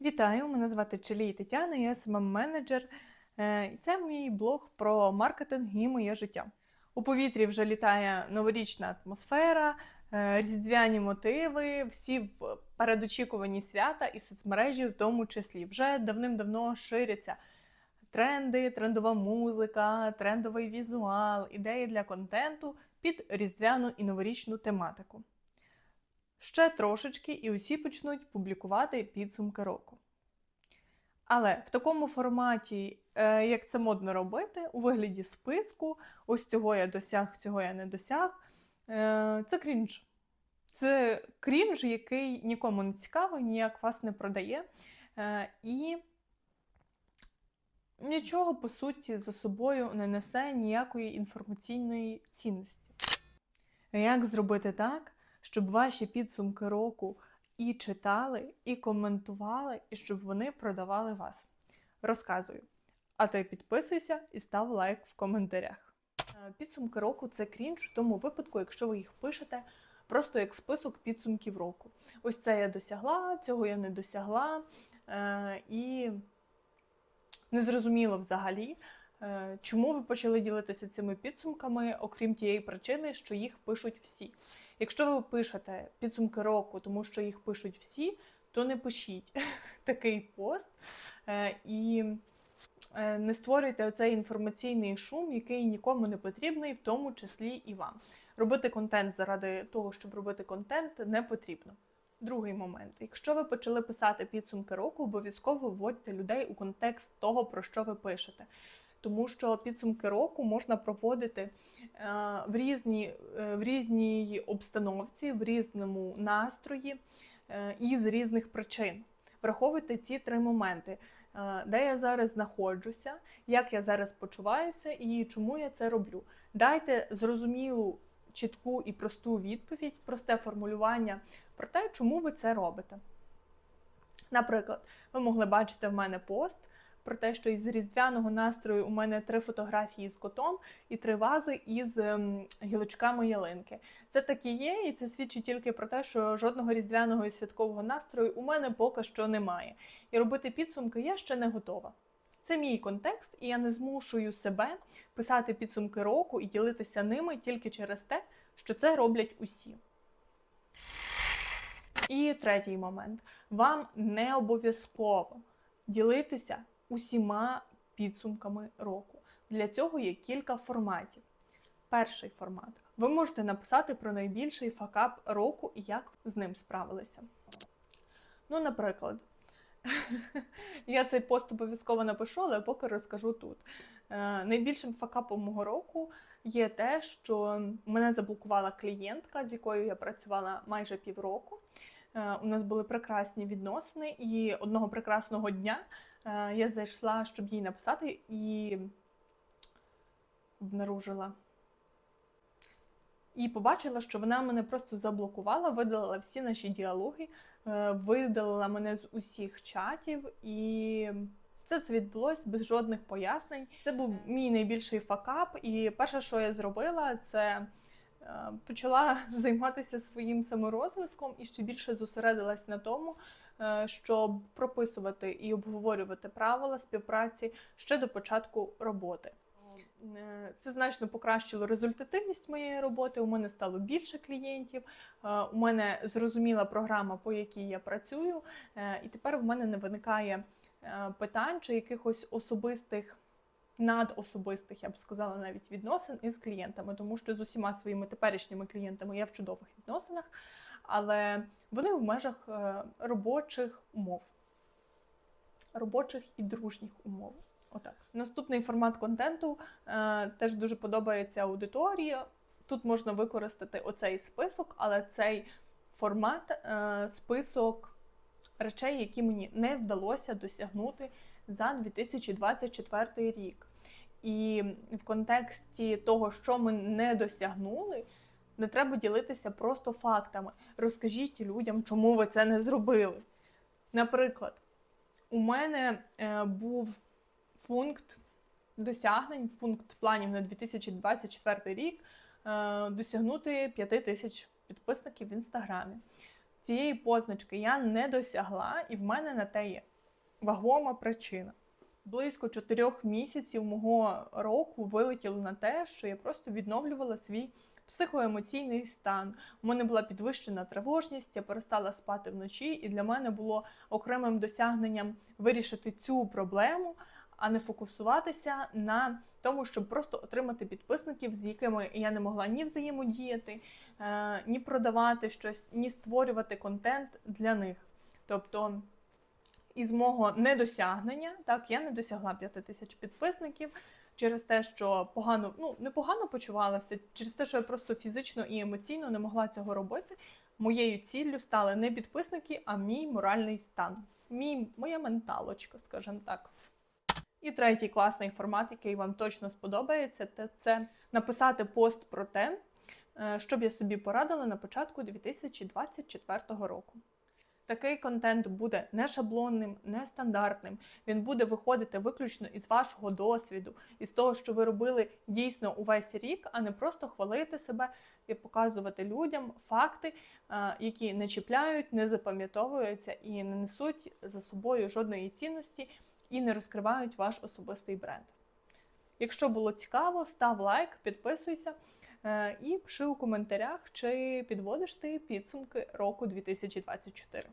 Вітаю! Мене звати Челій Тетяна, я СММ-менеджер. Е, І це мій блог про маркетинг і моє життя. У повітрі вже літає новорічна атмосфера, е, різдвяні мотиви, всі в передочікуванні свята і соцмережі, в тому числі, вже давним-давно ширяться тренди, трендова музика, трендовий візуал, ідеї для контенту під різдвяну і новорічну тематику. Ще трошечки, і усі почнуть публікувати підсумки року. Але в такому форматі, е, як це модно робити, у вигляді списку, ось цього я досяг, цього я не досяг, е, це крінж. Це крінж, який нікому не цікавий, ніяк вас не продає. Е, І нічого, по суті, за собою не несе ніякої інформаційної цінності. Як зробити так, щоб ваші підсумки року і читали, і коментували, і щоб вони продавали вас? Розказую. А ти підписуйся і став лайк в коментарях. Е, Підсумки року це крінж в тому випадку, якщо ви їх пишете просто як список підсумків року. Ось це я досягла, цього я не досягла. Е, і незрозуміло взагалі, е, чому ви почали ділитися цими підсумками, окрім тієї причини, що їх пишуть всі. Якщо ви пишете підсумки року, тому що їх пишуть всі, то не пишіть такий пост е, і е, не створюйте оцей інформаційний шум, який нікому не потрібний, в тому числі і вам. Робити контент заради того, щоб робити контент, не потрібно. Другий момент: якщо ви почали писати підсумки року, обов'язково вводьте людей у контекст того, про що ви пишете. Тому що підсумки року можна проводити е, в різній, е, в різній обстановці, в різному настрої е, і з різних причин. Враховуйте ці три моменти, де я зараз знаходжуся, як я зараз почуваюся і чому я це роблю. Дайте зрозумілу, чітку і просту відповідь, просте формулювання про те, чому ви це робите. Наприклад, ви могли бачити в мене пост про те, що із різдвяного настрою у мене три фотографії з котом і три вази із ем, гілочками ялинки. Це так і є, і це свідчить тільки про те, що жодного різдвяного і святкового настрою у мене поки що немає. І робити підсумки я ще не готова. Це мій контекст, і я не змушую себе писати підсумки року і ділитися ними тільки через те, що це роблять усі. І третій момент: вам не обов'язково ділитися усіма підсумками року. Для цього є кілька форматів. Перший формат. Ви можете написати про найбільший факап року і як з ним справилися. Ну, наприклад, я цей пост обов'язково напишу, але поки розкажу тут. Е, Найбільшим факапом мого року є те, що мене заблокувала клієнтка, з якою я працювала майже півроку. Е, У нас були прекрасні відносини, і одного прекрасного дня е, я зайшла, щоб їй написати, і обнаружила. І побачила, що вона мене просто заблокувала, видалила всі наші діалоги, е, видалила мене з усіх чатів, і це все відбулося без жодних пояснень. Це був мій найбільший факап. І перше, що я зробила, це почала займатися своїм саморозвитком і ще більше зосередилась на тому, е, щоб прописувати і обговорювати правила співпраці ще до початку роботи. Е, Це значно покращило результативність моєї роботи. У мене стало більше клієнтів. е, У мене зрозуміла програма, по якій я працюю, е, і тепер в мене не виникає е, питань чи якихось особистих. Надособистих, я б сказала, навіть відносин із клієнтами, тому що з усіма своїми теперішніми клієнтами я в чудових відносинах, але вони в межах е, робочих умов, робочих і дружніх умов. Отак. Наступний формат контенту е, теж дуже подобається аудиторії. Тут можна використати оцей список, але цей формат е, список речей, які мені не вдалося досягнути за 2024 рік. І в контексті того, що ми не досягнули, не треба ділитися просто фактами. Розкажіть людям, чому ви це не зробили. Наприклад, у мене е, був пункт досягнень, пункт планів на 2024 рік е, досягнути 5 тисяч підписників в інстаграмі. цієї позначки я не досягла, і в мене на те є вагома причина. Близько чотирьох місяців мого року вилетіло на те, що я просто відновлювала свій психоемоційний стан. У мене була підвищена тривожність, я перестала спати вночі, і для мене було окремим досягненням вирішити цю проблему, а не фокусуватися на тому, щоб просто отримати підписників, з якими я не могла ні взаємодіяти, е, ні продавати щось, ні створювати контент для них. Тобто із мого недосягнення, так, я не досягла 5 тисяч підписників через те, що погано, ну не погано почувалася, через те, що я просто фізично і емоційно не могла цього робити. Моєю ціллю стали не підписники, а мій моральний стан, мій, моя менталочка, скажімо так. І третій класний формат, який вам точно сподобається, це, написати пост про те, е, що б я собі порадила на початку 2024 року. Такий контент буде не шаблонним, не стандартним. Він буде виходити виключно із вашого досвіду, із того, що ви робили дійсно увесь рік, а не просто хвалити себе і показувати людям факти, е, які не чіпляють, не запам'ятовуються і не несуть за собою жодної цінності і не розкривають ваш особистий бренд. Якщо було цікаво, став лайк, підписуйся е, і пиши у коментарях, чи підводиш ти підсумки року 2024.